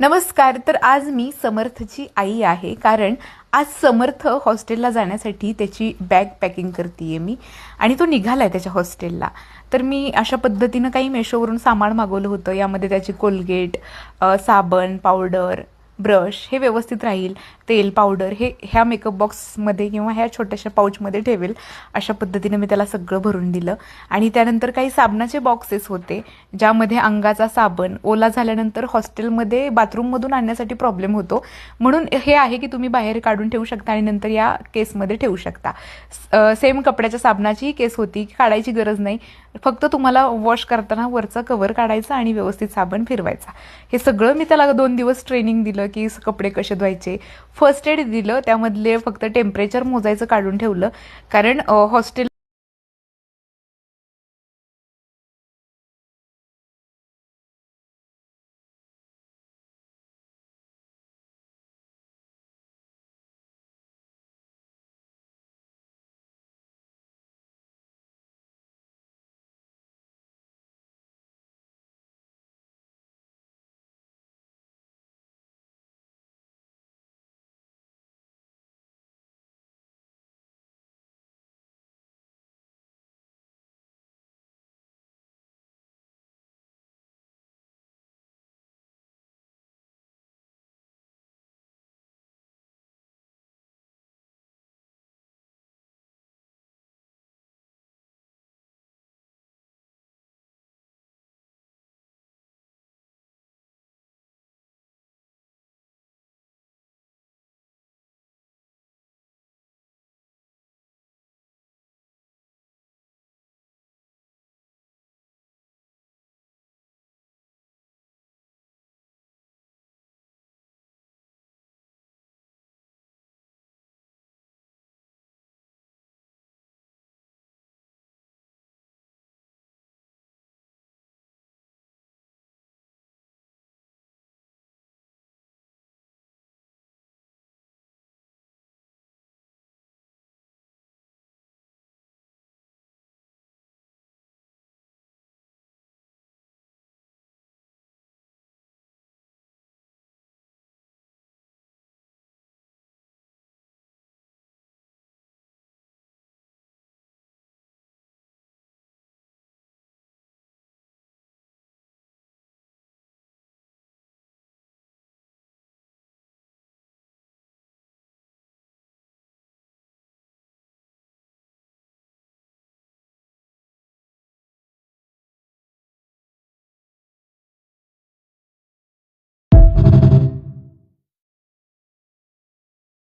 नमस्कार तर आज मी समर्थची आई आहे कारण आज समर्थ हॉस्टेलला जाण्यासाठी त्याची बॅग पॅकिंग करते मी आणि तो निघाला आहे त्याच्या हॉस्टेलला. तर मी अशा पद्धतीनं काही मेशोवरून सामान मागवलं होतं. यामध्ये त्याची कोलगेट साबण पावडर ब्रश हे व्यवस्थित राहील तेल पावडर हे ह्या मेकअप बॉक्समध्ये किंवा ह्या छोट्याशा पाऊचमध्ये ठेवेल. अशा पद्धतीने मी त्याला सगळं भरून दिलं. आणि त्यानंतर काही साबणाचे बॉक्सेस होते ज्यामध्ये अंगाचा साबण ओला झाल्यानंतर हॉस्टेलमध्ये बाथरूममधून आणण्यासाठी प्रॉब्लेम होतो. म्हणून हे आहे की तुम्ही बाहेर काढून ठेवू शकता आणि नंतर या केसमध्ये ठेवू शकता. सेम कपड्याच्या साबणाचीही केस होती काढायची गरज नाही. फक्त तुम्हाला वॉश करताना वरचा कवर काढायचा आणि व्यवस्थित साबण फिरवायचा. हे सगळं मी त्याला दोन दिवस ट्रेनिंग दिलं. की कपडे कसे धुवायचे. फर्स्ट एड दिलं त्यामधले फक्त टेम्परेचर मोजायचं काढून ठेवलं. कारण हॉस्टेल